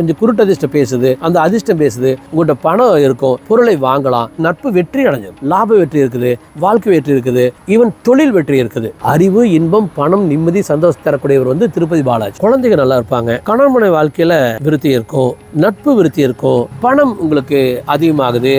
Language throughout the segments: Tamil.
கொஞ்சம் குருட்டு அதிர்ஷ்டம் பேசுது அந்த அதிர்ஷ்டம் பேசுது உங்கள்கிட்ட பணம் இருக்கும் பொருளை வாங்கலாம் நட்பு வெற்றி அடைஞ்சது. லாப வெற்றி இருக்குது வாழ்க்கை வெற்றி இருக்குது ஈவன் தொழில் வெற்றி இருக்குது. அறிவு இன்பம் பணம் நிம்மதி சந்தோஷம் தரக்கூடியவர் வந்து திருப்பதி பாலாஜி. குழந்தைங்க நல்லா இருப்பாங்க. கணவன் மனைவி வாழ்க்கையில விருத்தி இருக்கும் நட்பு விருத்தி இருக்கும் பணம் உங்களுக்கு அதிகமாகுது.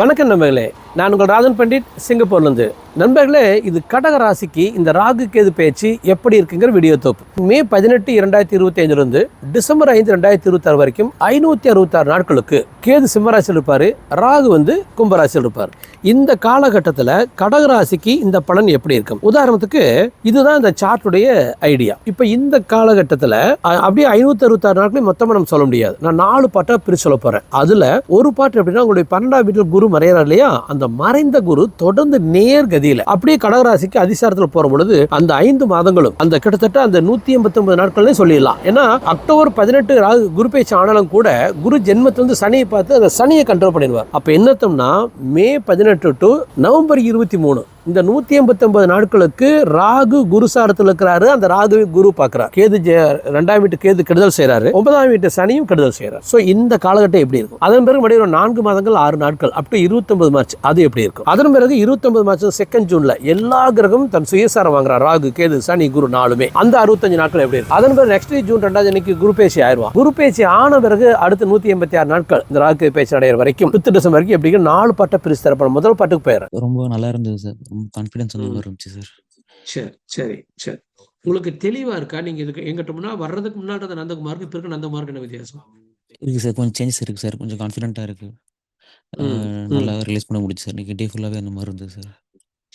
வணக்கம் நம்மளே நான் உங்கள் ராஜன் பண்டிட் சிங்கப்பூர்லேருந்து. நண்பர்களே இது கடக ராசிக்கு இந்த ராகு கேது பேச்சு எப்படி இருக்குங்கிற வீடியோ தொப்பு மே பதினெட்டு இரண்டாயிரத்தி இருபத்தி ஐந்துலேருந்து டிசம்பர் ஐந்து ரெண்டாயிரத்தி இருபத்தாறு வரைக்கும் ஐநூற்றி அறுபத்தாறு நாட்களுக்கு கேது சிம்மராசியில் இருப்பார் ராகு வந்து கும்பராசியில் இருப்பார். இந்த காலகட்டத்தில் கடக ராசிக்கு இந்த பலன் எப்படி இருக்கும்? உதாரணத்துக்கு இதுதான் இந்த சார்ட்டுடைய ஐடியா. இப்போ இந்த காலகட்டத்தில் அப்படியே ஐநூற்றி அறுபத்தாறு நாட்களையும் மொத்தமாக நம்ம சொல்ல முடியாது. நான் நாலு பாட்டாக பிரித்து சொல்ல போகிறேன் அதில் ஒரு பாட்டு எப்படின்னா உங்களுடைய பன்னெண்டாம் வீட்டில் குரு மறையிறார் இல்லையா? அந்த மறைந்த குரு தொடர்ந்து நேர்கதியில் அப்படியே கடகராசிக்கு அதிசாரத்தில் போற பொழுது அந்த ஐந்து மாதங்களும் அந்த கிட்டத்தட்ட அந்த நூத்தி எண்பத்தி ஒன்பது நாட்கள்னே சொல்லிடலாம். ஏன்னா அக்டோபர் பதினெட்டு ராகு குரு பேச்சு ஆனாலும் கூட குரு ஜென்மத்திலிருந்து சனியை பார்த்து அந்த சனியை கண்ட்ரோல் பண்ணிடுவார். அப்ப என்னத்தம்னா மே பதினெட்டு டு நவம்பர் இருபத்தி மூணு இந்த நூற்றி எண்பத்தி ஒன்பது நாட்களுக்கு ராகு குரு சாரத்தில் இருக்கிறாரு. அந்த ராகு குரு பார்க்குறாரு. கேது ரெண்டாம் வீட்டு கேது கெடுதல் செய்கிறாரு ஒன்பதாம் வீட்டு சனியும் கெடுதல் செய்கிறார் ஸோ இந்த காலகட்டம் எப்படி இருக்கும்? அதன் பிறகு மறுபடியும் ஒரு நான்கு மாதங்கள் ஆறு நாட்கள் அப் டு இருபத்தொன்பது மார்ச் அது எப்படி இருக்கும்? அதன் பிறகு இருபத்தொன்பது மார்ச் செகண்ட் ஜூனில் எல்லா கிரகமும் தன் சுயசாரம் வாங்குறார். ராகு கேது சனி குரு நாலுமே. அந்த அறுபத்தஞ்சு நாட்கள் எப்படி இருக்கும்? அதன் பிறகு நெக்ஸ்ட் ஜூன் ரெண்டாவது அன்னைக்கு குரு பேசி ஆயிடுவான் குரு பேசி ஆன பிறகு அடுத்து நூற்றி எண்பத்தி ஆறு நாட்கள் இந்த ராகு பேச்சு அடைகிற வரைக்கும் பித்து டிசம்பர் வரைக்கும் எப்படி நாலு பாட்டை பிரிச்சு தரப்படும் முதல் பாட்டுக்கு போயிடுறேன் ரொம்ப நல்லா இருந்தது சார். ரொம்ப கான்ஃபிடன்ஸ் அந்த ம். மாதிரி இருந்துச்சு சார் சரி சரி சரி. உங்களுக்கு தெளிவா இருக்கா? நீங்க இதுக்கு எங்கிட்ட முன்னா வர்றதுக்கு முன்னாடி நந்தகுமாருக்கு இப்ப இருக்க நந்தகுமாருக்கு என்ன வித்தியாசம்? இருக்கு சார் கொஞ்சம் சேஞ்சஸ் இருக்கு சார் கொஞ்சம் கான்ஃபிடென்ட்டாக இருக்கு. நல்லா ரிலீஸ் பண்ண முடியுது சார் இன்னைக்கு டே ஃபுல்லாகவே அந்த மாதிரி இருந்தது சார்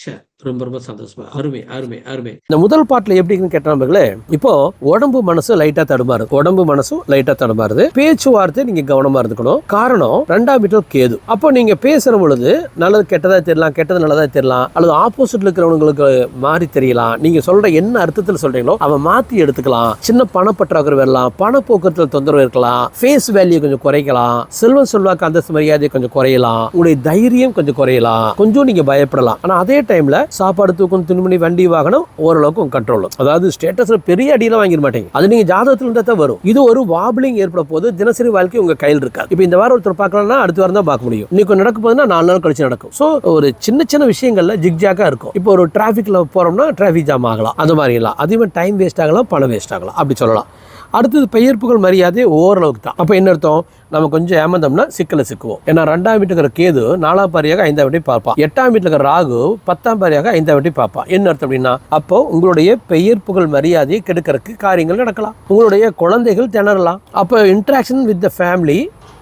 சரி ரொம்ப ரொம்ப சந்தோஷமா. அருமை அருமை அருமை. இந்த முதல் பாட்டுல எப்படின்னு கேட்ட இப்போ உடம்பு மனசு லைட்டா தடுமாறுது உடம்பு மனசும் லைட்டா தடுமாறுது. பேச்சுவார்த்தை நீங்க கவனமா இருந்துக்கணும். காரணம் ரெண்டாம் வீட்டில் கேது. அப்போ நீங்க பேசுற பொழுது நல்லது கெட்டதா தெரியலாம் கெட்டது நல்லதா தெரியலாம் அல்லது ஆப்போசிட்ல இருக்கிறவங்களுக்கு மாறி தெரியலாம். நீங்க சொல்ற என்ன அர்த்தத்தில் சொல்றீங்களோ அவன் மாத்தி எடுத்துக்கலாம். சின்ன பணப்பற்றாக்குறை வரலாம் பணப்போக்குவரத்துல தொந்தரவு இருக்கலாம் ஃபேஸ் வேல்யூ கொஞ்சம் குறைக்கலாம் செல்வம் செல்வாக்கு அந்தஸ்து மரியாதை கொஞ்சம் குறையலாம் உங்களுடைய தைரியம் கொஞ்சம் குறையலாம் கொஞ்சம் நீங்க பயப்படலாம். ஆனா அதே டைம்ல சாப்பாடு தூக்கம் துணிமணி வண்டி வாகனம் ஓரளவுக்கு கண்ட்ரோல் அதாவது ஸ்டேட்டஸ்ல பெரிய அடியெல்லாம் வாங்கிட மாட்டீங்க. அது நீங்க ஜாதகத்துல இருந்தா தான் வரும். இது ஒரு வாபிளிங் ஏற்பட போது தினசரி வாழ்க்கை உங்க கையில் இருக்காது. இப்போ இந்த வாரம் ஒருத்தர் பார்க்கலாம்னா அடுத்த வாரம் தான் பார்க்க முடியும். இன்னைக்கு நடக்க போதுன்னா நாலு நாள் கழிச்சு நடக்கும். ஸோ ஒரு சின்ன சின்ன விஷயங்கள்ல ஜிக்ஜாக்கா இருக்கும். இப்போ ஒரு டிராஃபிக்ல போறோம்னா டிராஃபிக் ஜாம் ஆகலாம். அந்த மாதிரி எல்லாம் அதிகமாக டைம் வேஸ்ட் ஆகலாம் பணம் வேஸ்ட் ஆகலாம். அப்படி சொல்லலாம். அடுத்தது பெயர்ப்புகள் மரியாதை ஓரளவுக்கு தான். அப்போ என்ன அர்த்தம்? நம்ம கொஞ்சம் ஏமாந்தோம்னா சிக்கலை சிக்குவோம். ஏன்னா ரெண்டாம் வீட்டில் இருக்கிற கேது நாலாம் பாரியாக ஐந்தாம் வீட்டை பார்ப்பான் எட்டாம் வீட்டில் இருக்கிற ராகு பத்தாம் பாரியாக ஐந்தாம் வீட்டை பார்ப்பான் என்ன அர்த்தம் அப்படின்னா அப்போ உங்களுடைய பெயர்ப்புகள் மரியாதையை கெடுக்கிறதுக்கு காரியங்கள் நடக்கலாம். உங்களுடைய குழந்தைகள் திணறலாம். அப்போ இன்ட்ராக்ஷன் வித் த ஃபேமிலி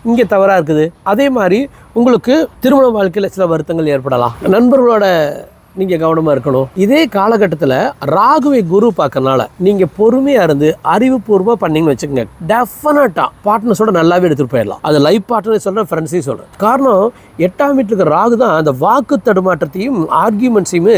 இங்கே தவறாக இருக்குது. அதே மாதிரி உங்களுக்கு திருமண வாழ்க்கையில் சில வருத்தங்கள் ஏற்படலாம். நண்பர்களோட நீங்கள் கவனமாக இருக்கணும். இதே காலகட்டத்தில் ராகுவை குரு பார்க்கறனால நீங்கள் பொறுமையாக இருந்து அறிவுபூர்வமாக பண்ணீங்கன்னு வச்சுக்கோங்க. டெஃபினட்டாக பார்ட்னர்ஸோட நல்லாவே எடுத்துகிட்டு போயிடலாம். அது லைஃப் பார்ட்னர் சொல்கிறேன் ஃப்ரெண்ட்ஸையும் சொல்கிறேன் காரணம் எட்டாம் வீட்டுக்கு இருக்கிற ராகு தான் அந்த வாக்கு தடுமாற்றத்தையும் ஆர்கியூமெண்ட்ஸையுமே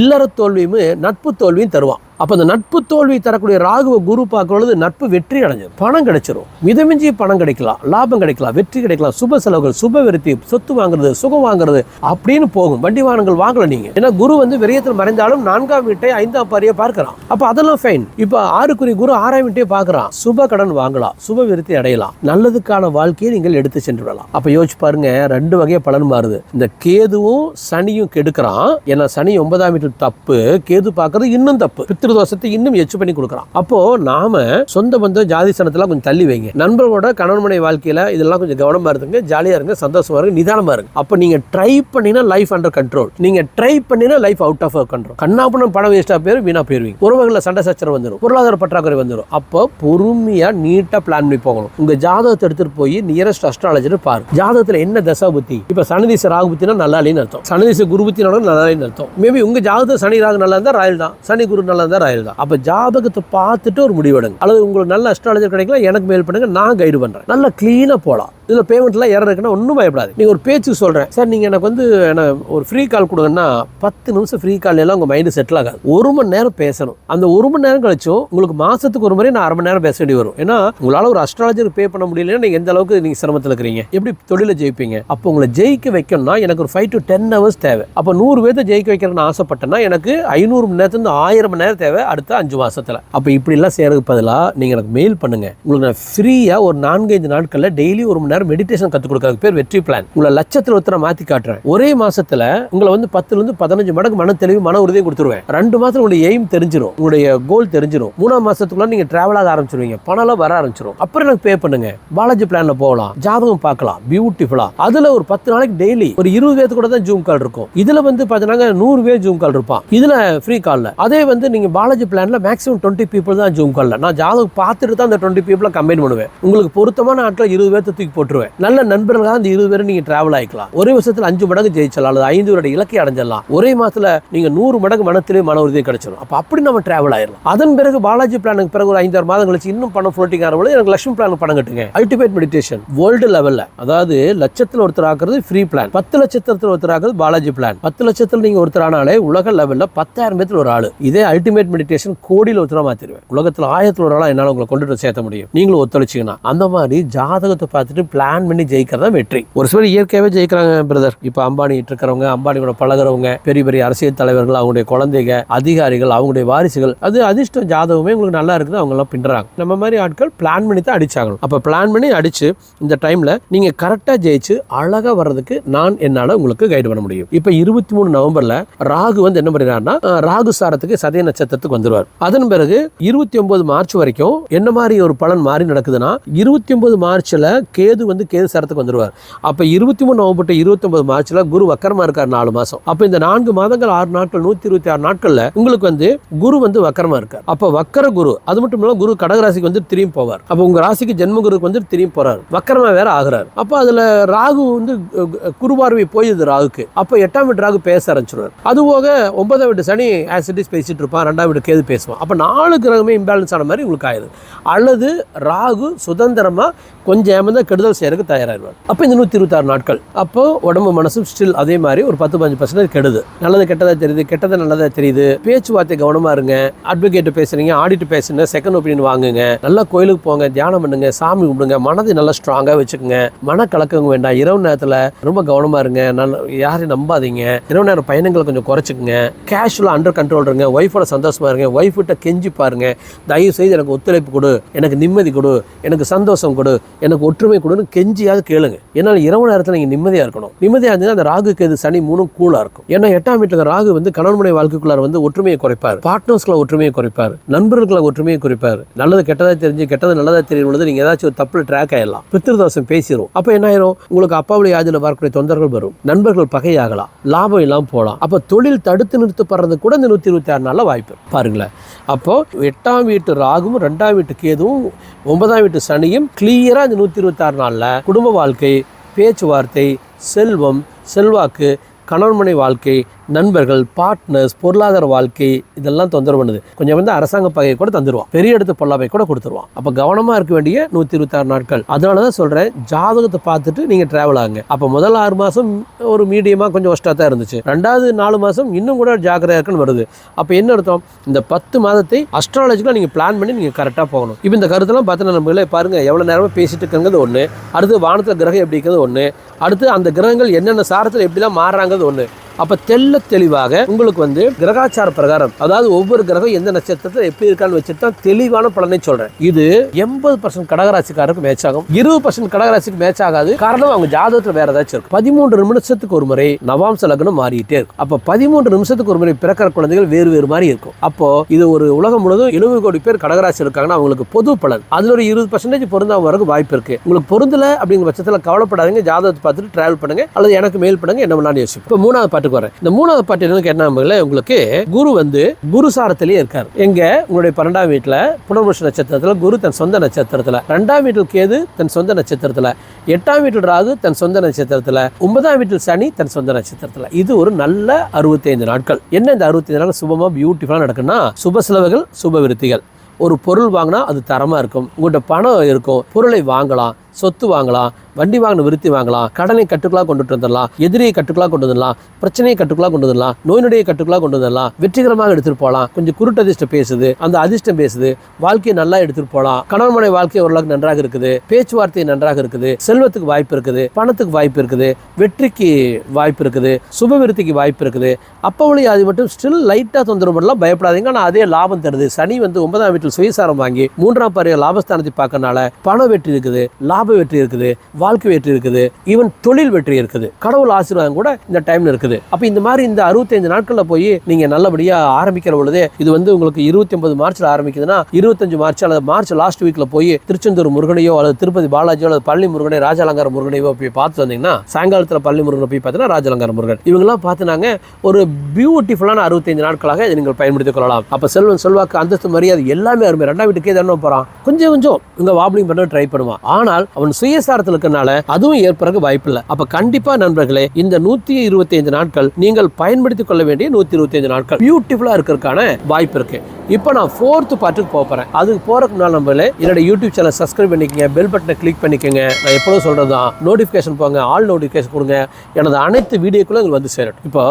இல்லற தோல்வியும் நட்பு தோல்வியும் தருவான். அப்போ அந்த நட்பு தோல்வி தரக்கூடிய ராகுவ குரு பார்க்கறது நட்பு வெற்றி அடைஞ்சது பணம் கிடைச்சிரும். மிதமிஞ்சி பணம் கிடைக்கலாம் லாபம் கிடைக்கலாம் வெற்றி கிடைக்கலாம் சுப செலவுகள் சுப விருத்தி சொத்து வாங்குறது சுகம் வாங்குறது அப்படின்னு போகும். வண்டி வாகனங்கள் வாங்கல நீங்க. ஏன்னா குரு வந்து விரயத்தில் மறைந்தாலும் நான்காம் வீட்டை ஐந்தாம் பாரியை பார்க்கறான். அப்போ அதெல்லாம் ஃபைன் இப்போ ஆறுக்குரிய குரு ஆறாம் வீட்டையே பார்க்கறான். சுப கடன் வாங்கலாம் சுப விருத்தி அடையலாம். நல்லதுக்கான வாழ்க்கையை நீங்கள் எடுத்து சென்று விடலாம். அப்போ யோசிச்சு பாருங்க ரெண்டு வகையை பலன் மாறுது. இந்த கேதுவும் சனியும் கெடுக்கிறான். ஏன்னா சனி ஒன்பதாம் வீட்டில் தப்பு கேது பார்க்கறது இன்னும் தப்பு. பித்திருதோஷத்தை இன்னும் எச்சு பண்ணி கொடுக்குறான். அப்போ நாம சொந்த பந்தம் ஜாதி சனத்தெல்லாம் கொஞ்சம் தள்ளி வைங்க. நண்பர்களோட கணவன் மனை வாழ்க்கையில இதெல்லாம் கொஞ்சம் கவனமா இருந்துங்க ஜாலியா இருங்க சந்தோஷமா இருங்க நிதானமா இருங்க. அப்போ நீங்க ட்ரை பண்ணினா லைஃப் அண்டர் கண்ட்ரோல் நீங்க ட்ரை பண்ணினா லைஃப் அவுட் ஆஃப் கண்ட்ரோல் கண்ணாப்பணம் பணம் வேஸ்டா பேர் வீணா போயிருவீங்க. உறவுகளில் சண்டை சச்சரவு வந்துடும் பொருளாதார பற்றாக்குறை வந்துடும் அப்போ பொறுமையா நீட்டா பிளான் பண்ணி போகணும். உங்க ஜாதகத்தை எடுத்துட்டு போய் நியரஸ்ட் அஸ்ட்ராலஜர் பாரு. ஜாதகத்துல என்ன தசா புத்தி? இப்ப சனிதிச ராகு புத்தினா நல்லா இல்லைன்னு அர்த்தம். சனதீச குரு புத்தினாலும் நல்லா இல்லைன்னு அர்த்தம். மேபி உங்க ஜாதகத்துல சனி ராகு நல்லா இருந்தா ராயல் தான். சனி குரு நல்லா இருந்தா ராயல் தான். அப்போ ஜாதகத்தை பார்த்துட்டு ஒரு முடிவெடுங்க. அல்லது உங்களுக்கு நல்ல அஸ்ட்ராலஜர் கிடைக்கல எனக்கு மேல் பண்ணுங்க நான் கைடு பண்ணுறேன் நல்லா க்ளீனாக போகலாம் இதில் பேமெண்ட்லாம் ஏற இருக்குன்னா ஒன்றும் பயப்படாது. நீங்கள் ஒரு பேச்சு சொல்கிறேன் சார் நீங்கள் எனக்கு வந்து என்ன ஒரு ஃப்ரீ கால் கொடுங்கன்னா பத்து நிமிஷம் ஃப்ரீ கால் எல்லாம் உங்கள் மைண்டு செட்டில் ஆகாது. ஒரு மணி நேரம் பேசணும். அந்த ஒரு மணி நேரம் கழிச்சும் உங்களுக்கு மாதத்துக்கு ஒரு முறை நான் அரை மணி நேரம் பேச வேண்டி வரும். ஏன்னா உங்களால் ஒரு அஸ்ட்ராலஜர் பே பண்ண முடியலன்னா நீங்கள் எந்த அளவுக்கு நீங்கள் சிரமத்தில் இருக்கிறீங்க? எப்படி தொழிலை ஜெயிப்பீங்க? அப்போ உங்களை ஜெயிக்க வைக்கணும்னா எனக்கு ஒரு ஃபைவ் டு டென் ஹவர்ஸ் தேவை. அப்போ நூறு பேர்த்த ஜெயிக்க வைக்கிறேன்னு ஆசைப்பட்டேன்னா எனக்கு ஐநூறு மணி நேரத்துலேருந்து ஆயிரம் மணி நேரம் தேவை அடுத்த அஞ்சு மாதத்தில் அப்போ இப்படிலாம் செய்கிறதுக்கு பதிலாக நீங்கள் எனக்கு மெயில் பண்ணுங்க. உங்களுக்கு நான் ஃப்ரீயாக ஒரு நான்கைந்து நாட்களில் டெய்லி ஒரு மணி நேரம் மெடிடேஷன் கற்றுக் கொடுக்கறது பேர் வெற்றி பிளான் உங்களை லட்சத்தில் ஒருத்தரை மாற்றி காட்டுறேன். ஒரே மாசத்துல உங்களை வந்து பத்துலேருந்து பதினஞ்சு மடங்கு மன தெளிவு மன உறுதியை கொடுத்துருவேன். ரெண்டு மாசத்துல உங்களுடைய எய்ம் தெரிஞ்சிடும் உங்களுடைய கோல் தெரிஞ்சிடும் மூணாம் மாசத்துக்குள்ள நீங்க டிராவல் ஆக ஆரம்பிச்சிருவீங்க. பணம்லாம் வர ஆரம்பிச்சிடும் அப்புறம் எனக்கு பே பண்ணுங்க. பாலாஜி பிளான்ல போகலாம். ஜாதகம் பார்க்கலாம். பியூட்டிஃபுல்லா அதுல ஒரு பத்து நாளைக்கு டெய்லி ஒரு இருபது பேர்த்து கூட தான் ஜூம் கால் இருக்கும். இதுல வந்து பாத்தீங்கன்னா நூறு பேர் ஜூம் கால் இருப்பான். இதுல ஃப்ரீ காலில் அதே வந்து நீங்க பாலாஜி பிளான்ல மேக்ஸிமம் டுவெண்ட்டி பீப்புள் தான் ஜூம் காலில் நான் ஜாதகம் பார்த்துட்டு தான் அந்த டுவெண்ட்டி பீப்புளை கம்பைன் பண்ணுவேன். உங்களுக்கு பொருத்தமான ஆட்கள் இருபது பேர்த்து தூக்கி போட்டுருவேன். நல்ல நண்பர்களாக அந்த இருபது பேரும் நீங்கள் டிராவல் ஆகிக்கலாம் ஒரே வருஷத்தில் அஞ்சு மடங்கு ஜெயிச்சலாம் அல்லது ஐந்து வருட இலக்கை அடைஞ்சிடலாம். ஒரே மாதத்தில் நீங்கள் நூறு மடங்கு மனத்திலே மன உறுதியை கிடைச்சிடும் அப்போ அப்படி நம்ம டிராவல் ஆயிடலாம். அதன் பிறகு பாலாஜி பிளானுக்கு பிறகு ஒரு ஐந்தாறு மாதம் கழிச்சு இன்னும் பணம் ஃப்ளோட்டிங் ஆகிறவங்க எனக்கு லட்சுமி பிளான் பணம் கட்டுங்க. அல்டிமேட் மெடிடேஷன் வேர்ல்டு லெவலில் அதாவது லட்சத்தில் ஒருத்தர் ஆக்குறது ஃப்ரீ பிளான் பத்து லட்சத்தில் ஒருத்தர் ஆகிறது பாலாஜி பிளான் பத்து லட்சத்தில் நீங்கள் ஒருத்தர் ஆனாலே உலக லெவலில் பத்தாயிரம் பேத்துல ஒரு ஆள். இதே அல்டிமேட் மெடிடேஷன் கோடியில் ஒருத்தராக மாற்றிடுவேன் உலகத்தில் ஆயிரத்தில் ஒரு ஆளாக என்னால் உங்களை கொண்டுட்டு சேர்த்த முடியும். நீங்களும் ஒத்துழைச்சிங்கன்னா. அந்த மாதிரி ஜாதகத்தை பார்த்துட்டு பிளான் பண்ணி ஜெயிக்கிறதா வெற்றி. ஒரு சிலர் இயற்கையாகவே ஜெயிக்கிறாங்க பிரதர் இப்போ அம்பானி இருக்கிறவங்க அம்பானியோட பழகிறவங்க பழகுறவங்க பெரிய பெரிய அரசியல் தலைவர்கள் அவங்களுடைய குழந்தைங்க அதிகாரிகள் அவங்களுடைய வாரிசுகள் அது அதிர்ஷ்டம் ஜாதகமே உங்களுக்கு நல்லா இருக்குது அவங்க எல்லாம் பின்னுறாங்க. நம்ம மாதிரி ஆட்கள் பிளான் பண்ணி தான் அடிச்சாங்க அப்போ பிளான் பண்ணி அடிச்சு இந்த டைம்ல நீங்க கரெக்டாக ஜெயிச்சு அழகா வர்றதுக்கு நான் என்னால் உங்களுக்கு கைடு பண்ண முடியும். இப்போ இருபத்தி மூணு நவம்பர்ல ராகு வந்து என்ன பண்ணுறாருன்னா ராகு சாரத்துக்கு சதய நட்சத்திரத்துக்கு வந்துருவார். அதன் பிறகு இருபத்தி ஒன்பது மார்ச் வரைக்கும் என்ன மாதிரி ஒரு பலன் மாறி நடக்குதுன்னா இருபத்தி ஒன்பது மார்ச்ல கேது வந்து கேது சரத்துக்கு வந்துடுவார் அப்போ இருபத்தி மூணு நவம்பர் to இருபத்தி ஒன்பது குரு வக்கரமாக இருக்கார் நாலு மாதம் அப்போ இந்த நான்கு மாதங்கள் ஆறு நாட்கள் நூற்றி இருபத்தி ஆறு நாட்களில் உங்களுக்கு வந்து குரு வந்து வக்கரமாக இருக்கார். அப்போ வக்கர குரு அது மட்டும் இல்லாமல் குரு கடகராசிக்கு வந்து திரும்பி போவார். அப்போ உங்கள் ராசிக்கு ஜென்ம குருக்கு வந்து திரும்பி போகிறார் வக்கரமாக வேற ஆகிறார். அப்போ அதில் ராகு வந்து அஹ், குருபார்வை போயிடுது ராகுக்கு. அப்போ எட்டாம் வீட்டு ராகு பேச ஆரம்பிச்சிருவார். அது போக ஒன்பதாம் வீட்டு சனி ஆசிடிஸ் பேசிட்டு இருப்பான். ரெண்டாம் வீட்டு கேது பேசுவான். அப்போ நாலு கிரகமே இம்பேலன்ஸ் ஆன மாதிரி உங்களுக்கு ஆயிடுது. அல்லது ராகு சுதந்திரமாக கொஞ்சம் ஏமாந்தால் கெடுதல் செய்யறதுக்கு தயாராகிடுவார் அப்போ இந்த நூற்றி இருபத்தாறு நாட்கள். அப்போ உடம்பு மனசும் ஸ்டில் அதே மாதிரி ஒரு பத்து பதினஞ்சு பர்சன்டேஜ் கெடுது. நல்லது கெட்டதா தெரியுது கெட்டது நல்லதா தெரியுது. பேச்சுவார்த்தை கவனமா இருங்க. அட்வொகேட் பேசுறீங்க ஆடிட்டு பேசுங்க செகண்ட் ஒப்பீனியன் வாங்குங்க. நல்லா கோயிலுக்கு போங்க தியானம் பண்ணுங்க சாமி கும்பிடுங்க மனதை நல்லா ஸ்ட்ராங்காக வச்சுக்கோங்க. மன கலக்கங்க வேண்டாம். இரவு நேரத்தில் ரொம்ப கவனமா இருங்க. நல்ல யாரையும் நம்பாதீங்க. இரவு நேரம் பயணங்களை கொஞ்சம் குறைச்சிக்கங்க. கேஷுவலாக அண்டர் கண்ட்ரோல் இருங்க. ஒய்ஃபோட சந்தோஷமா இருங்க. ஒய்ஃப் கிட்ட கெஞ்சி பாருங்க. தயவு செய்து எனக்கு ஒத்துழைப்பு கொடு. எனக்கு நிம்மதி கொடு. எனக்கு சந்தோஷம் கொடு. எனக்கு ஒற்றுமை கொடுன்னு கெஞ்சியாவது கேளுங்க. ஏன்னா இரவு நேரத்தில் நீங்கள் நிம்மதியாக இருக்கணும். நிம்மதியாக இருந்தீங்கன்னா அந்த ராகு கேது சனி மூணும் கூலாக இருக்கும். ஏன்னா எட்டாம் வீட்டில் ராகு வந்து கணவனுடைய வாழ்க்கைக்குள்ளார வந்து ஒற்றுமையை குறைப்பார். பார்ட்னர்ஸ்களை ஒற்றுமையை குறைப்பார். நண்பர்களை ஒற்றுமையை குறைப்பார். நல்லது கெட்டதா தெரிஞ்சு கெட்டது நல்லதாக தெரியும் பொழுது நீங்கள் ஏதாச்சும் ஒரு தப்பு ட்ராக் ஆகிடலாம் பித்திருதோஷம் பேசிடும் அப்போ என்ன ஆயிரும்? உங்களுக்கு அப்பாவுடைய ஆதியில் வரக்கூடிய தொந்தரவுகள் வரும். நண்பர்கள் பகையாகலாம். லாபம் இல்லாமல் போகலாம். அப்போ தொழில் தடுத்து நிறுத்தப்படுறது கூட இந்த நூற்றி இருபத்தி ஆறு நாளில் வாய்ப்பு. பாருங்களேன். அப்போது எட்டாம் வீட்டு ராகும் ரெண்டாம் வீட்டு கேதுவும் ஒன்பதாம் வீட்டு சனியும் கிளியராக இந்த நூற்றி இருபத்தாறு நாளில் குடும்ப வாழ்க்கை பேச்சுவார்த்தை செல்வம் செல்வாக்கு கணவன்மனை வாழ்க்கை நண்பர்கள் பார்ட்னர்ஸ் பொருளாதார வாழ்க்கை இதெல்லாம் தொந்தரவு பண்ணுது. கொஞ்சம் வந்து அரசாங்க பகையை கூட தந்துடுவான் பெரிய இடத்து பொல்லாப்பை கூட கொடுத்துருவான். அப்போ கவனமாக இருக்க வேண்டிய நூற்றி இருபத்தாறு நாட்கள். அதனால தான் சொல்கிறேன் ஜாதகத்தை பார்த்துட்டு நீங்கள் ட்ராவல் ஆகுங்க. அப்போ முதல் ஆறு மாதம் ஒரு மீடியமாக கொஞ்சம் ஒஸ்ட்டாக தான் இருந்துச்சு. ரெண்டாவது நாலு மாதம் இன்னும் கூட ஜாக்கிரதையாக இருக்குன்னு வருது. அப்போ என்ன அர்த்தம்? இந்த பத்து மாதத்தை அஸ்ட்ராலஜிக்கலாக நீங்கள் பிளான் பண்ணி நீங்கள் கரெக்டாக போகணும். இப்போ இந்த கருத்தெல்லாம் பார்த்தீங்கன்னா நம்மளே பாருங்கள் எவ்வளோ நேரமாக பேசிட்டு இருக்கிறது ஒன்று அடுத்து வானத்தில் கிரகம் எப்படி இருக்கிறது ஒன்று அடுத்து அந்த கிரகங்கள் என்னென்ன சாரத்தில் எப்படிலாம் மாறுறாங்கிறது ஒன்று அப்போ தெள்ள தெளிவாக உங்களுக்கு வந்து கிரகாச்சார பிரகாரம் அதாவது ஒவ்வொரு கிரகம் எந்த நட்சத்திரத்தில் எப்படி இருக்கான்னு வச்சுட்டு தான் தெளிவான பலனை சொல்றேன். இது எண்பது பர்சன்ட் கடகராசிக்காரருக்கு மேட்ச் ஆகும். இருபது பர்சன்ட் கடகராசிக்கு மேட்ச் ஆகாது. காரணம் அவங்க ஜாதகத்தில் வேற ஏதாச்சும் இருக்கும் பதிமூன்று நிமிஷத்துக்கு ஒரு முறை நவாம்ச லக்னம் மாறிட்டே இருக்கும். அப்போ பதிமூன்று நிமிஷத்துக்கு ஒரு முறை பிறக்கிற குழந்தைகள் வேறு வேறு மாதிரி இருக்கும். அப்போ இது ஒரு உலகம் முழுவதும் எழுபது கோடி பேர் கடகராசி இருக்காங்கன்னா அவங்களுக்கு பொது பலன். அதுல ஒரு இருபது பர்சன்டேஜ் பொருந்தாம வரக்கு வாய்ப்பு இருக்கு. உங்களுக்கு பொருந்தல அப்படிங்கிற பட்சத்தில் கவலைப்படாதீங்க. ஜாதகத்தை பார்த்துட்டு டிராவல் பண்ணுங்க. அல்லது எனக்கு மெயில் பண்ணுங்க. என்ன பண்ணலாம்னு யோசிப்போம். இப்போ மூணாவது பாட்டுக்கு வரேன் இந்த மூணாவது பாட்டு என்னன்னு கேட்டாமல் உங்களுக்கு குரு வந்து குரு சாரத்திலேயே இருக்கார். எங்க? உங்களுடைய பன்னெண்டாம் வீட்டில் புனர்புஷ நட்சத்திரத்தில் குரு தன் சொந்த நட்சத்திரத்தில். ரெண்டாம் வீட்டில் கேது தன் சொந்த நட்சத்திரத்தில். எட்டாம் வீட்டில் ராகு தன் சொந்த நட்சத்திரத்தில். ஒன்பதாம் வீட்டில் சனி தன் சொந்த நட்சத்திரத்தில். இது ஒரு நல்ல அறுபத்தைந்து நாட்கள். என்ன இந்த அறுபத்தைந்து நாள் சுபமாக பியூட்டிஃபுல்லாக நடக்குன்னா சுப செலவுகள் சுப விருத்திகள். ஒரு பொருள் வாங்கினா அது தரமாக இருக்கும். உங்கள்கிட்ட பணம் இருக்கும். பொருளை வாங்கலாம். சொத்து வாங்கலாம் வண்டி வாங்கின விருத்தி வாங்கலாம் கடனை கட்டுக்களாக கொண்டுட்டு வந்துடலாம் எதிரியை கட்டுக்களாக கொண்டு வந்துடலாம் பிரச்சனையை கட்டுக்களாக கொண்டு வந்துடலாம் நோய் நொடியை கட்டுக்களாக கொண்டு வந்துடலாம் வெற்றிகரமாக எடுத்துட்டு போகலாம். கொஞ்சம் குருட்டு அதிர்ஷ்டம் பேசுது அந்த அதிர்ஷ்டம் பேசுது வாழ்க்கையை நல்லா எடுத்துட்டு போகலாம். கணவன் மனை வாழ்க்கை ஓரளவுக்கு நன்றாக இருக்குது பேச்சுவார்த்தை நன்றாக இருக்குது செல்வத்துக்கு வாய்ப்பு இருக்குது பணத்துக்கு வாய்ப்பு இருக்குது வெற்றிக்கு வாய்ப்பு இருக்குது சுபவிருத்திக்கு வாய்ப்பு இருக்குது. அப்போ வழி அது மட்டும் ஸ்டில் லைட்டாக தொந்தரவு பண்ணலாம் பயப்படாதீங்க. ஆனால் அதே லாபம் தருது. சனி வந்து ஒன்பதாம் வீட்டில் சுயசாரம் வாங்கி மூன்றாம் பறவை லாபஸ்தானத்தை பார்க்கறனால பண வெற்றி இருக்குது லாப வெற்றி இருக்குது வாழ்க்கை வெற்றி இருக்குது ஈவன் தொழில் வெற்றி இருக்குது. கடவுள் ஆசீர்வாதம் கூட இந்த டைம்ல இருக்குது. அப்போ இந்த மாதிரி இந்த அறுபத்தஞ்சு நாட்களில் போய் நீங்க நல்லபடியா ஆரம்பிக்கிற பொழுதே இது வந்து உங்களுக்கு இருபத்தி ஒன்பது மார்ச்ல ஆரம்பிக்குதுன்னா இருபத்தஞ்சு மார்ச் அல்லது மார்ச் லாஸ்ட் வீக்ல போய் திருச்செந்தூர் முருகனையோ அல்லது திருப்பதி பாலாஜியோ அல்லது பள்ளி முருகனை ராஜாலங்கார முருகனையோ போய் பார்த்து வந்தீங்கன்னா சாயங்காலத்தில் பள்ளி முருகனை போய் பார்த்தீங்கன்னா ராஜாலங்கார முருகன். இவங்கெல்லாம் பார்த்துனாங்க ஒரு பியூட்டிஃபுல்லான அறுபத்தைந்து நாட்களாக இதை நீங்கள் பயன்படுத்திக் கொள்ளலாம். அப்போ செல்வன் செல்வாக்கு அந்தஸ்து மரியாதை எல்லாமே அருமை. ரெண்டாம் வீட்டுக்கே தானே போகிறான் கொஞ்சம் கொஞ்சம் இங்கே வாப்ளிங் பண்ண ட்ரை பண்ணுவான். ஆனால் அவன் சுயசாரத்தில் இருக்கனால அதுவும் ஏற்படுறதுக்கு வாய்ப்பில்லை. அப்ப அப்போ கண்டிப்பாக நண்பர்களே இந்த நூற்றி இருபத்தைந்து நாட்கள் நீங்கள் பயன்படுத்திக் கொள்ள வேண்டிய நூற்றி இருபத்தைந்து நாட்கள் பியூட்டிஃபுல்லா இருக்கிறதுக்கான வாய்ப்பு இருக்கு. இப்போ நான் ஃபோர்த்து பார்ட்டுக்கு போக போகிறேன் அதுக்கு போகிறதுக்கு முன்னால் நம்மளே என்னோட யூடியூப் சேனல் சப்ஸ்கிரைப் பண்ணிக்கங்க பெல் பட்டனை கிளிக் பண்ணிக்கோங்க. நான் எப்பொழுதும் சொல்கிறது தான் நோட்டிஃபிகேஷன் போங்க ஆல் நோட்டிஃபிகேஷன் கொடுங்க. எனது அனைத்து வீடியோக்களும் உங்களுக்கு வந்து சேரட்டும் இப்போ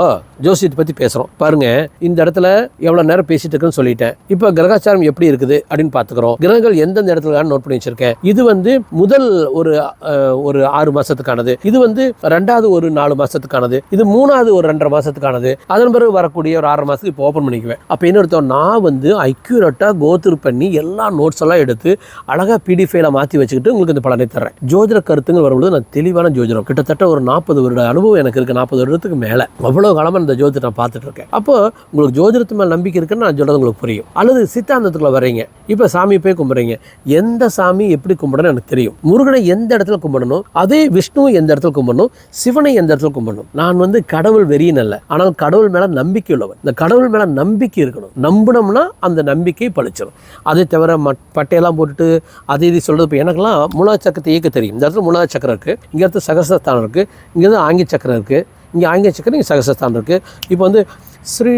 ஜோசியத்தை பற்றி பேசுகிறோம் பாருங்க இந்த இடத்துல எவ்வளோ நேரம் பேசிட்டு இருக்குன்னு சொல்லிட்டேன். இப்போ கிரகாச்சாரம் எப்படி இருக்குது அப்படின்னு பாத்துக்கிறோம் கிரகங்கள் எந்தெந்த இடத்துல நோட் பண்ணி வச்சிருக்கேன். இது வந்து முதல் ஒரு ஒரு ஆறு மாசத்துக்கானது. இது வந்து ரெண்டாவது ஒரு நாலு மாசத்துக்கானது. இது மூணாவது ஒரு ரெண்டரை மாசத்துக்கானது. அதன் பிறகு வரக்கூடிய ஒரு ஆறரை மாசத்துக்கு இப்போ ஓப்பன் பண்ணிக்குவேன். அப்போ என்ன அர்த்தம்? நான் வந்து அக்யூரேட்டாக கோத்ரு பண்ணி எல்லா நோட்ஸ் எல்லாம் எடுத்து அழகாக பிடிஃபைல மாற்றி வச்சுக்கிட்டு உங்களுக்கு இந்த பலனை தர்றேன். ஜோதிட கருத்துங்கள் வரும்பொழுது நான் தெளிவான ஜோதிடம். கிட்டத்தட்ட ஒரு நாற்பது வருட அனுபவம் எனக்கு இருக்கு. நாற்பது வருடத்துக்கு மேலே. அவ்வளோ காலமாக இந்த ஜோதிடத்தை நான் பார்த்துட்டு இருக்கேன். அப்போ உங்களுக்கு ஜோதிடத்து மேலே நம்பிக்கை இருக்குன்னு நான் சொல்றது உங்களுக்கு புரியும். அல்லது சித்தாந்தத்துக்குள்ள வரீங்க இப்போ சாமி போய் கும்பிட்றீங்க. எந்த சாமி எப்படி கும்பிடணும் எனக்கு தெரியும். முருகனை எந்த இடத்துல கும்பிடணும்? அதே விஷ்ணு எந்த இடத்துல கும்பிடணும்? சிவனை எந்த இடத்துல கும்பிடணும்? நான் வந்து கடவுள் வெறியன் அல்ல. ஆனால் கடவுள் மேல நம்பிக்கை உள்ளவன். இந்த கடவுள் மேல நம்பிக்கை இருக்கணும். நம்பினோம்னா அந்த நம்பிக்கை பழிச்சிடும் அதே தவிர மட் பட்டையெல்லாம் போட்டுட்டு அதை இது சொல்றது இப்போ எனக்கெல்லாம் மூலா சக்கரத்தை இயக்க தெரியும். இந்த இடத்துல மூலா சக்கரம் இருக்கு. இங்கே இடத்துல சகசஸ்தானம் இருக்கு. இங்க இருந்து ஆங்கில சக்கரம் இருக்கு. இங்கே ஆங்கில சக்கரம் இங்கே சகசஸ்தானம் இருக்கு. இப்போ வந்து ஸ்ரீ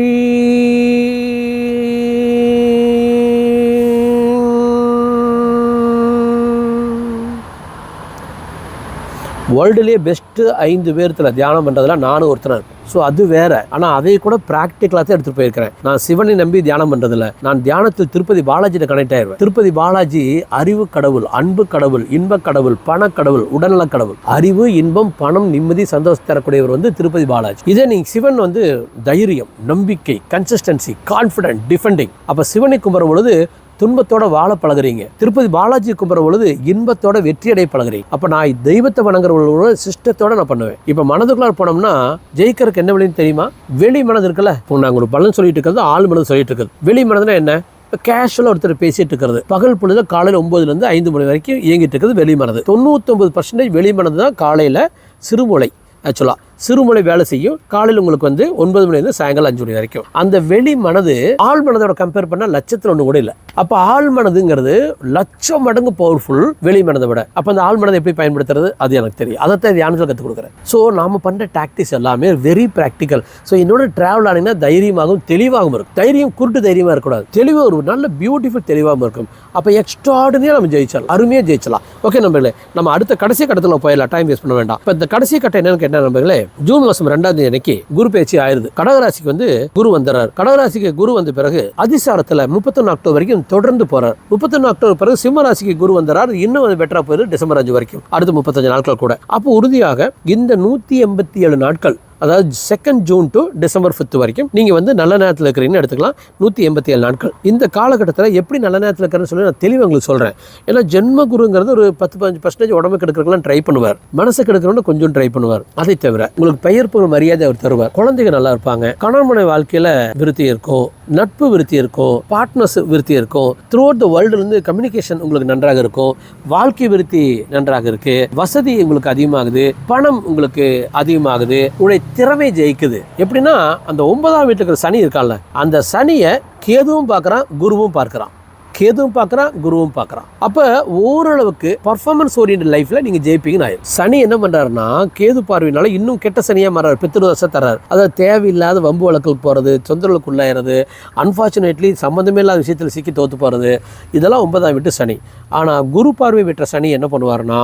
வேர்ல்டுலேயே பெஸ்ட்டு ஐந்து பேர்த்தில் தியானம் பண்ணுறதுல நானும் ஒருத்தர் ஸோ அது வேற. ஆனால் அதை கூட ப்ராக்டிக்கலாக தான் எடுத்துகிட்டு போயிருக்கிறேன். நான் சிவனை நம்பி தியானம் பண்ணுறதில்ல நான் தியானத்தில் திருப்பதி பாலாஜியில் கனெக்ட் ஆயிடுவேன் திருப்பதி பாலாஜி அறிவு கடவுள் அன்பு கடவுள் இன்ப கடவுள் பண கடவுள் உடல்நல கடவுள். அறிவு இன்பம் பணம் நிம்மதி சந்தோஷம் தரக்கூடியவர் வந்து திருப்பதி பாலாஜி. இதே நீங்கள் சிவன் வந்து தைரியம் நம்பிக்கை கன்சிஸ்டன்சி கான்ஃபிடென்ட் டிஃபெண்டிங் அப்போ சிவனை கும்பிடும் பொழுது துன்பத்தோட வாழ பழகுறீங்க. திருப்பதி பாலாஜி கும்பிட்ற பொழுது இன்பத்தோட வெற்றியடைய பழகுறீங்க. அப்ப நான் தெய்வத்தை வணங்குறவங்களோட சிஸ்டத்தோட நான் பண்ணுவேன். இப்ப மனதுக்குள்ளார போனோம்னா ஜெயிக்கிறதுக்கு என்ன வழின்னு தெரியுமா? வெளி மனது இருக்குல்ல. இப்போ நாங்கள் ஒரு பலன் சொல்லிட்டு இருக்கிறது ஆள் மனது சொல்லிட்டு இருக்குது வெளி மனதுனா என்ன? இப்போ கேஷுவலாக ஒருத்தர் பேசிட்டு இருக்கிறது. பகல் பொழுது காலையில் ஒம்பதுலேருந்து ஐந்து மணி வரைக்கும் இயங்கிட்டு இருக்கிறது வெளிமனது தொண்ணூத்தொம்பது பர்சன்டேஜ் வெளிமனது தான் காலையில் சிறுமூளை ஆக்சுவலாக சிறுமலை வேலை செய்யும். காலையில் உங்களுக்கு வந்து ஒன்பது மணிலேருந்து சாயங்காலம் அஞ்சு மணி வரைக்கும். அந்த வெளி மனது ஆள் மனதோட கம்பேர் பண்ணால் லட்சத்தில் ஒன்று கூட இல்லை. அப்போ ஆள் மனதுங்கிறது லட்சம் மடங்கு பவர்ஃபுல் வெளி மனதை விட. அப்போ அந்த ஆள் மனதை எப்படி பயன்படுத்துறது? அது எனக்கு தெரியும். அதைத்தான் தியானத்தில் கற்றுக் கொடுக்குறேன். ஸோ நாம் பண்ணுற டாக்டிக்ஸ் எல்லாமே வெரி ப்ராக்டிக்கல் ஸோ என்னோட ட்ராவல் ஆனீங்கன்னா தைரியமாகவும் தெளிவாகவும் இருக்கும். தைரியம் குருட்டு தைரியமாக இருக்கக்கூடாது. தெளிவாக ஒரு நல்ல பியூட்டிஃபுல் தெளிவாகவும் இருக்கும். அப்போ எக்ஸ்ட்ராடினியாக நம்ம ஜெயிச்சலாம். அருமையாக ஜெயிச்சலாம். ஓகே நம்பர்களே நம்ம அடுத்த கடைசி கட்டத்தில் போயிடலாம். டைம் வேஸ்ட் பண்ண வேண்டாம். இப்போ இந்த கடைசி கட்டம் என்னன்னு கேட்டால் நம்பர்களே ஜூன் மாசம் ரெண்டாம் தேதி அன்னைக்கு குரு பேச்சு ஆயிருது. கடகராசிக்கு வந்து குரு வந்துறார். கடகராசிக்கு குரு வந்த பிறகு அதிசாரத்துல முப்பத்தொன்னு அக்டோபர் வரைக்கும் தொடர்ந்து போறார். முப்பத்தொன்னு அக்டோபர் பிறகு சிம்மராசிக்கு குரு வந்துறார். இன்னும் வந்து பெட்டரா போயிரு டிசம்பர் அஞ்சு வரைக்கும். அடுத்து முப்பத்தஞ்சு நாட்கள் கூட. அப்போ உறுதியாக இந்த நூத்தி எண்பத்தி ஏழு நாட்கள் அதாவது second June to December fifth வரைக்கும் நீங்கள் வந்து நல்ல நேரத்தில் இருக்கிறீங்கன்னு எடுத்துக்கலாம். நூற்றி எண்பத்தி ஏழு நாட்கள். இந்த காலகட்டத்தில் எப்படி நல்ல நேரத்தில் இருக்கிறேன்னு சொல்லி நான் தெளிவாக உங்களுக்கு சொல்கிறேன் ஏன்னா ஜென்ம குருங்கிறது ஒரு பத்து பதினஞ்சு பர்சன்டேஜ் உடம்பு கெடுக்கிறதுலாம் ட்ரை பண்ணுவார். மனசு கெடுக்கிறவங்க கொஞ்சம் ட்ரை பண்ணுவார். அதை தவிர உங்களுக்கு பெயர் மரியாதை அவர் தருவார். குழந்தைங்க நல்லா இருப்பாங்க. கணவன் வாழ்க்கையில் விருத்தி இருக்கும் நட்பு விருத்தி இருக்கும் பார்ட்னர்ஸ் விருத்தி இருக்கும் த்ரூ அவுட் த வேர்ல்டுலேருந்து கம்யூனிகேஷன் உங்களுக்கு நன்றாக இருக்கும் வாழ்க்கை விருத்தி நன்றாக இருக்குது வசதி உங்களுக்கு அதிகமாகுது பணம் உங்களுக்கு அதிகமாகுது உங்களுடைய திறமை ஜெயிக்குது. எப்படின்னா அந்த ஒன்பதாம் வீட்டுக்கு இருக்கிற சனி இருக்கான்ல அந்த சனியை கேதுவும் பார்க்குறான் குருவும் பார்க்குறான். கேதுவும் பார்க்குறான் குருவும் பார்க்குறான். அப்போ ஓரளவுக்கு பர்ஃபார்மன்ஸ் ஓரியன்ட் லைஃப்பில் நீங்கள் ஜெயிப்பீங்கன்னு ஆயிடும் சனி என்ன பண்ணுறாருன்னா கேது பார்வையினால இன்னும் கெட்ட சனியாக மாறாரு பித்திருதசை தர்றாரு. அதாவது தேவையில்லாத வம்பு வழக்குக்கு போகிறது தொந்தரவுக்கு உள்ளாயிறது அன்ஃபார்ச்சுனேட்லி சம்மந்தமே இல்லாத விஷயத்தில் சிக்கி தோற்று போகிறது இதெல்லாம் ஒன்பதாம் வீட்டு சனி. ஆனால் குரு பார்வை விட்ட சனி என்ன பண்ணுவார்னா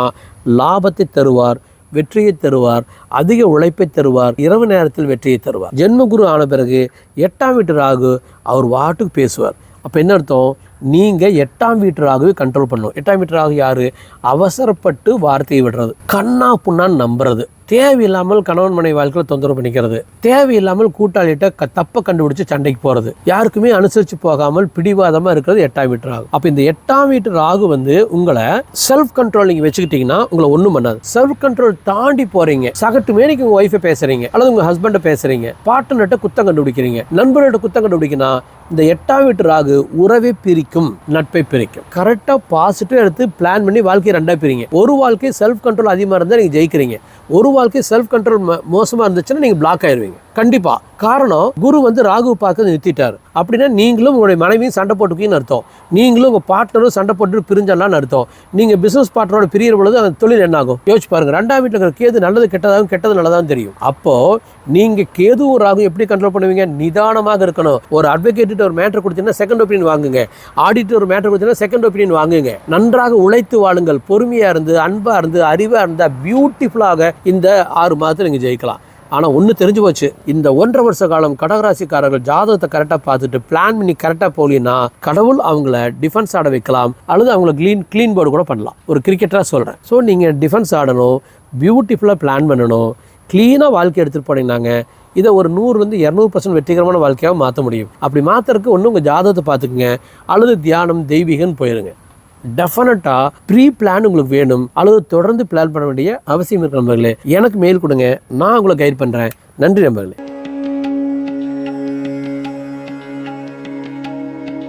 லாபத்தை தருவார் வெற்றியை தருவார் அதிக உழைப்பை தருவார் இரவு நேரத்தில் வெற்றியை தருவார். ஜென்மகுரு ஆன பிறகு எட்டாம் வீட்டு ராகு அவர் வாட்டுக்கு பேசுவார். அப்போ என்ன அர்த்தம்? நீங்கள் எட்டாம் வீட்டு கண்ட்ரோல் பண்ணணும். எட்டாம் வீட்டராக யார்? அவசரப்பட்டு வார்த்தையை விடுறது. கண்ணா புண்ணான்னு நம்புறது. தேவையில்லாமல் கணவன் மனைவி வாழ்க்கையில் தொந்தரவு பண்ணிக்கிறது. தேவையில்லாமல் கூட்டாளிகிட்ட க தப்பை கண்டுபிடிச்சு சண்டைக்கு போகிறது யாருக்குமே அனுசரித்து போகாமல் பிடிவாதமாக இருக்கிறது எட்டாம் வீட்டு ராகு. அப்போ இந்த எட்டாம் வீட்டு ராகு வந்து உங்களை செல்ஃப் கண்ட்ரோல் நீங்கள் வச்சுக்கிட்டீங்கன்னா உங்களை ஒன்றும் பண்ணாது. செல்ஃப் கண்ட்ரோல் தாண்டி போகிறீங்க சகட்டு மேனிக்கு உங்கள் ஒய்ஃபை பேசுகிறீங்க அல்லது உங்கள் ஹஸ்பண்டை பேசுகிறீங்க பார்ட்னர்கிட்ட குத்தம் கண்டுபிடிக்கிறீங்க. நண்பர்கிட்ட குத்தம் கண்டுபிடிக்கணும் இந்த எட்டாம் வீட்டு ராகு உறவை பிரிக்கும் நட்பை பிரிக்கும். கரெக்டாக பாசிட்டிவ் எடுத்து பிளான் பண்ணி வாழ்க்கையை ரெண்டாக பிரிங்க. ஒரு வாழ்க்கை செல்ஃப் கண்ட்ரோல் அதிகமாக இருந்தால் நீங்கள் ஜெயிக்கிறீங்க. ஒரு வாழ்க்கை செல்ஃப் கண்ட்ரோல் மோசமாக இருந்துச்சுன்னா நீங்கள் பிளாக் ஆயிடுவீங்க கண்டிப்பாக காரணம் குரு வந்து ராகு பார்க்க நிறுத்திட்டார். அப்படின்னா நீங்களும் உங்களுடைய மனைவியும் சண்டை போட்டுக்கீங்கன்னு அர்த்தம். நீங்களும் உங்கள் பார்ட்னரும் சண்டை போட்டு பிரிஞ்சலான்னு அர்த்தம். நீங்கள் பிஸ்னஸ் பார்ட்னரோட பிரியிற பொழுது அந்த தொழில் என்ன ஆகும்? யோசிச்சு பாருங்க. ரெண்டாம் வீட்டில் இருக்கிற கேது நல்லது கெட்டதாகவும் கெட்டது நல்லதாகவும் தெரியும். அப்போ நீங்கள் கேதுவும் ராகும் எப்படி கண்ட்ரோல் பண்ணுவீங்க? நிதானமாக இருக்கணும். ஒரு அட்வொகேட்டு ஒரு மேட்டர் கொடுத்தீங்கன்னா செகண்ட் ஒப்பீனியன் வாங்குங்க. ஆடிட்டு ஒரு மேட்டர் கொடுத்தீங்கன்னா செகண்ட் ஒப்பீனியன் வாங்குங்க. நன்றாக உழைத்து வாழுங்கள். பொறுமையாக இருந்து அன்பாக இருந்து அறிவாக இருந்தால் பியூட்டிஃபுல்லாக இந்த ஆறு மாதத்தில் நீங்கள் ஜெயிக்கலாம். ஆனால் ஒன்று தெரிஞ்சு போச்சு. இந்த ஒன்றரை வருஷ காலம் கடகராசிக்காரர்கள் ஜாதகத்தை கரெக்டாக பார்த்துட்டு பிளான் பண்ணி கரெக்டாக போகலின்னா கடவுள் அவங்கள டிஃபென்ஸ் ஆட வைக்கலாம். அல்லது அவங்கள க்ளீன் க்ளீன் போர்டு கூட பண்ணலாம். ஒரு கிரிக்கெட்டராக சொல்கிறேன் ஸோ நீங்கள் டிஃபென்ஸ் ஆடணும் பியூட்டிஃபுல்லாக பிளான் பண்ணணும் க்ளீனாக வாழ்க்கை எடுத்துகிட்டு போனீங்கன்னாங்க இதை ஒரு நூறுலேருந்து இரநூறு பர்சன்ட் வெற்றிகரமான வாழ்க்கையாக மாற்ற முடியும். அப்படி மாற்றுறதுக்கு ஒன்று உங்கள் ஜாதகத்தை பார்த்துக்குங்க. அல்லது தியானம் தெய்வீகன்னு போயிருங்க. டெஃபினட்டாக ப்ரீ பிளான் உங்களுக்கு வேணும். அல்லது தொடர்ந்து பிளான் பண்ண வேண்டிய அவசியம் இருக்கிற நண்பர்களே. எனக்கு மெயில் கொடுங்க. நான் உங்களை கைட் பண்ணுறேன் நன்றி நண்பர்களே.